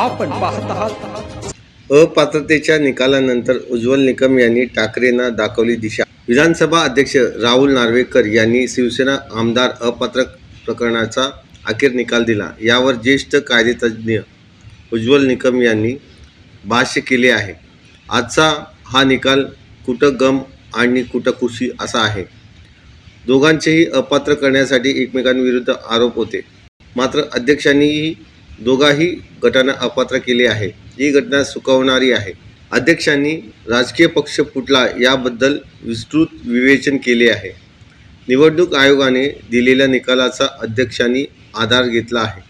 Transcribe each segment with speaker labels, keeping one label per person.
Speaker 1: आपण पाहत आहात.
Speaker 2: अपात्रतेच्या निकालानंतर उज्ज्वल निकम यांनी ठाकरेंना दाखवली दिशा. विधानसभा अध्यक्ष राहुल नार्वेकर यांनी शिवसेना आमदार अपात्र प्रकरणाचा अखेर निकाल दिला. यावर ज्येष्ठ कायदेतज्ञ उज्ज्वल निकम यांनी भाष्य केले आहे. आजचा हा निकाल कुठं गम आणि कुठं खुशी असा आहे? दोघांचेही अपात्र करण्यासाठी एकमेकांविरुद्ध आरोप होते. मात्र अध्यक्षांनीही दोघाही गटांना अपात्र केले आहे. ही घटना सुकावणारी आहे. अध्यक्षांनी राजकीय पक्ष फुटला याबद्दल विस्तृत विवेचन केले आहे. निवडणूक आयोगाने दिलेल्या निकालाचा अध्यक्षांनी आधार घेतला आहे.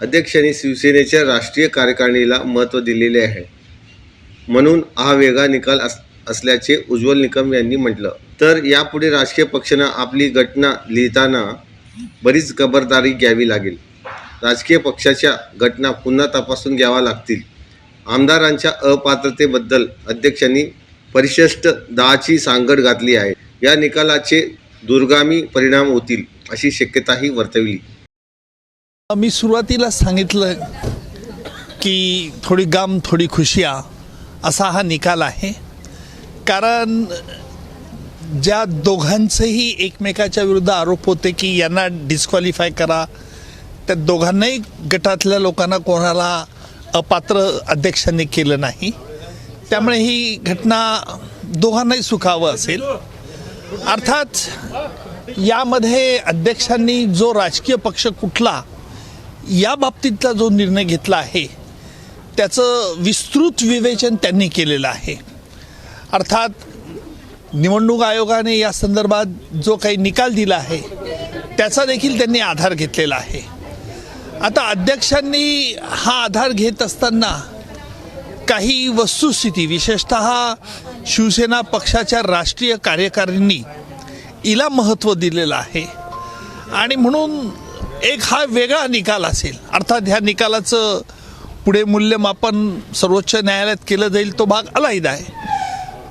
Speaker 2: अध्यक्षांनी शिवसेनेच्या राष्ट्रीय कार्यकारिणीला महत्त्व दिलेले आहे. म्हणून हा वेगळा निकाल अस असल्याचे उज्ज्वल निकम यांनी म्हटलं. तर यापुढे राजकीय पक्षांना आपली घटना लिहिताना बरीच खबरदारी घ्यावी लागेल. राजकीय पक्षाच्या घटना पुन्हा तपासून घ्याव्या लागतील. आमदारांच्या अपात्रतेबद्दल अध्यक्षांनी परिशिष्ट दहाची सांगड घातली आहे. या निकालाचे दुर्गामी परिणाम होतील अशी शक्यताही वर्तवली.
Speaker 3: मी सुरुवातीला सांगितलं की थोडी गम थोडी खुशिया असा हा निकाल आहे. कारण ज्या दोघांचेही एकमेकाच्या विरुद्ध आरोप होते की यांना डिस्क्वालिफाय करा त्या दोघांनाही गटातल्या लोकांना कोणाला अपात्र अध्यक्षांनी केलं नाही. त्यामुळे ही घटना दोघांनाही सुखावं असेल. अर्थात यामध्ये अध्यक्षांनी जो राजकीय पक्ष कुठला या बाबतीतला जो निर्णय घेतला आहे त्याचं विस्तृत विवेचन त्यांनी केलेलं आहे. अर्थात निवडणूक आयोगाने या संदर्भात जो काही निकाल दिला आहे त्याचा देखील त्यांनी आधार घेतलेला आहे. आता अध्यक्षांनी हा आधार घेत असताना काही वस्तुस्थिती विशेषत शिवसेना पक्षाच्या राष्ट्रीय कार्यकारिणी हिला महत्त्व दिलेलं आहे. आणि म्हणून एक हा वेगळा निकाल असेल. अर्थात ह्या निकालाचं पुढे मूल्यमापन सर्वोच्च न्यायालयात केलं जाईल तो भाग अलाहिदा आहे.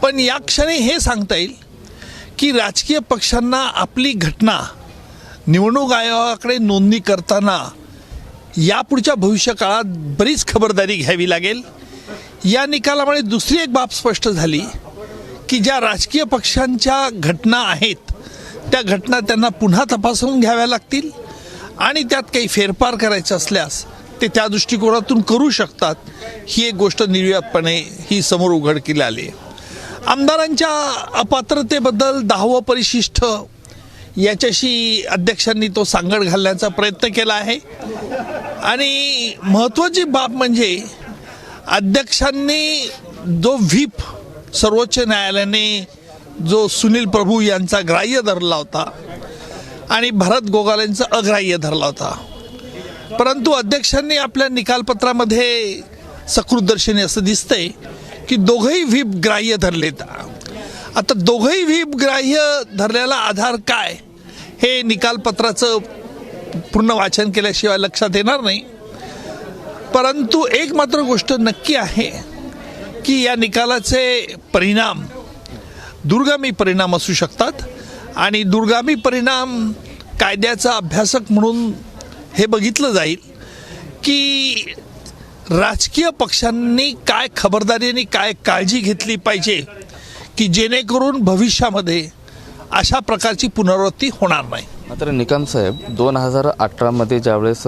Speaker 3: पण या क्षणी हे सांगता येईल की राजकीय पक्षांना आपली घटना निवडणूक आयोगाकडे नोंदणी करताना यापुढच्या भविष्यकाळात बरीच खबरदारी घ्यावी लागेल. या निकालामुळे दुसरी एक बाब स्पष्ट झाली की ज्या राजकीय पक्षांच्या घटना आहेत त्या घटना त्यांना पुन्हा तपासून घ्याव्या लागतील आणि त्यात काही फेरफार करायचे असल्यास ते त्या दृष्टिकोनातून करू शकतात. ही एक गोष्ट निर्यातपणे ही समोर उघडकीला आली. आहे. आमदारांच्या अपात्रतेबद्दल दहावं परिशिष्ट याच्याशी अध्यक्षांनी तो सांगड घालण्याचा प्रयत्न केला आहे. आणि महत्त्वाची बाब म्हणजे अध्यक्षांनी जो व्हीप सर्वोच्च न्यायालयाने जो सुनील प्रभू यांचा ग्राह्य धरला होता आणि भरत गोगालेंचा अग्राह्य धरला होता. परंतु अध्यक्षांनी आपल्या निकालपत्रामध्ये सकृतदर्शनी असं दिसतंय की दोघंही व्हीप ग्राह्य धरलेत. आता दोघंही व्हीप ग्राह्य धरलेला आधार काय? हे निकालपत्राचं पूर्ण वाचन केल्याशिवाय लक्षात येणार नाही. परंतु एक मात्र गोष्ट नक्की आहे की या निकालाचे परिणाम दुर्गामी परिणाम असू शकतात आणि दुर्गामी परिणाम कायद्याचा अभ्यासक म्हणून हे बघितलं जाईल की राजकीय पक्षांनी काय खबरदारी आणि काय काळजी घेतली पाहिजे की जेणेकरून भविष्यामध्ये अशा प्रकारची पुनरावृत्ती होणार नाही.
Speaker 4: मात्र निकम साहेब दोन हजार अठरामध्ये ज्यावेळेस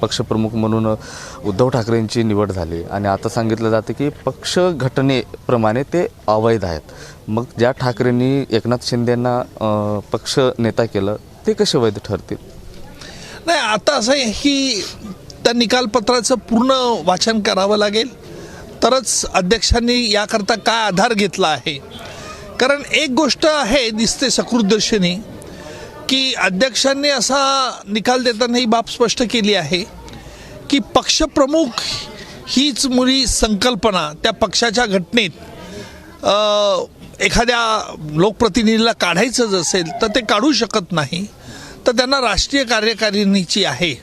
Speaker 4: पक्षप्रमुख म्हणून उद्धव ठाकरेंची निवड झाली आणि आता सांगितलं जातं की पक्ष घटनेप्रमाणे ते अवैध आहेत. मग ज्या ठाकरेंनी एकनाथ शिंदेंना पक्ष नेता केलं ते कसे वैध ठरतील?
Speaker 3: नाही आता असं आहे की त्या निकालपत्राचं पूर्ण वाचन करावं लागेल. तरच अध्यक्षांनी याकरता काय आधार घेतला आहे? कारण एक गोष्ट आहे दिसते सकृतदर्शनी की अध्यक्षांनी असा निकाल देताना ही बाब स्पष्ट केली आहे की पक्षप्रमुख हीच मुली संकल्पना त्या पक्षाच्या घटनेत एखाद्या लोकप्रतिनिधीला काढायचंच असेल तर ते काढू शकत नाही तर त्यांना राष्ट्रीय कार्यकारिणीची आहे.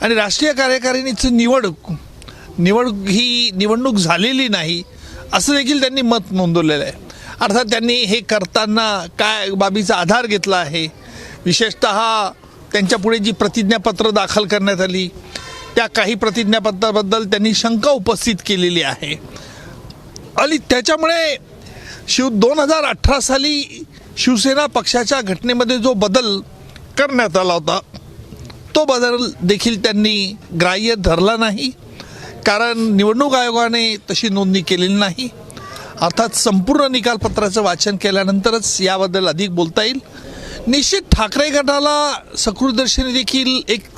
Speaker 3: आणि राष्ट्रीय कार्यकारिणीची निवड निवड ही निवडणूक झालेली नाही असं देखील त्यांनी मत नोंदवलेलं आहे. अर्थात त्यांनी हे करताना काय बाबीचा आधार घेतला आहे विशेषत त्यांच्यापुढे जी प्रतिज्ञापत्र दाखल करण्यात आली त्या काही प्रतिज्ञापत्राबद्दल त्यांनी शंका उपस्थित केलेली आहे. आणि त्याच्यामुळे शिव दोन हजार अठरा साली शिवसेना पक्षाच्या घटनेमध्ये जो बदल करण्यात आला होता तो बदल देखील त्यांनी ग्राह्य धरला नाही. कारण निवडणूक आयोगाने तशी नोंदणी केलेली नाही. अर्थात संपूर्ण निकालपत्राचं वाचन केल्यानंतरच याबद्दल अधिक बोलता येईल. निश्चित ठाकरे गटाला सकृदर्शनी देखील एक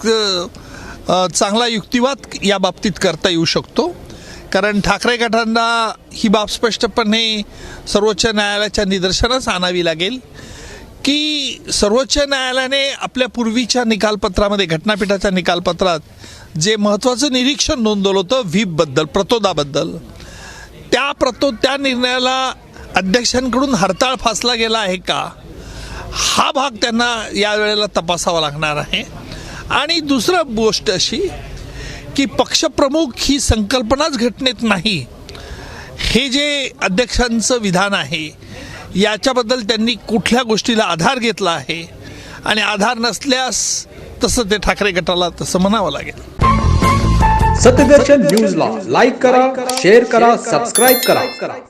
Speaker 3: चांगला युक्तिवाद या बाबतीत करता येऊ शकतो. कारण ठाकरे गटांना ही बाब स्पष्टपणे सर्वोच्च न्यायालयाच्या निदर्शनास आणावी लागेल की सर्वोच्च न्यायालयाने आपल्या पूर्वीच्या निकालपत्रामध्ये घटनापीठाच्या निकालपत्रात जे महत्त्वाचं निरीक्षण नोंदवलं होतं व्हीपबद्दल प्रतोदाबद्दल त्या प्रतो त्या निर्णयाला अध्यक्षांकडून हरताळ फासला गेला आहे का? हा भाग त्यांना यावेळेला तपासावा लागणार आहे. आणि दुसरं गोष्ट अशी की पक्षप्रमुख ही संकल्पनाच घटनेत नाही. हे जे अध्यक्षांचं विधान आहे याच्याबद्दल त्यांनी कुठल्या गोष्टीला आधार घेतला आहे आणि आधार नसल्यास तसं ते ठाकरे गटाला तसं म्हणावं लागेल.
Speaker 1: सत्यदर्शन न्यूजला लाईक करा शेअर करा सबस्क्राईब करा.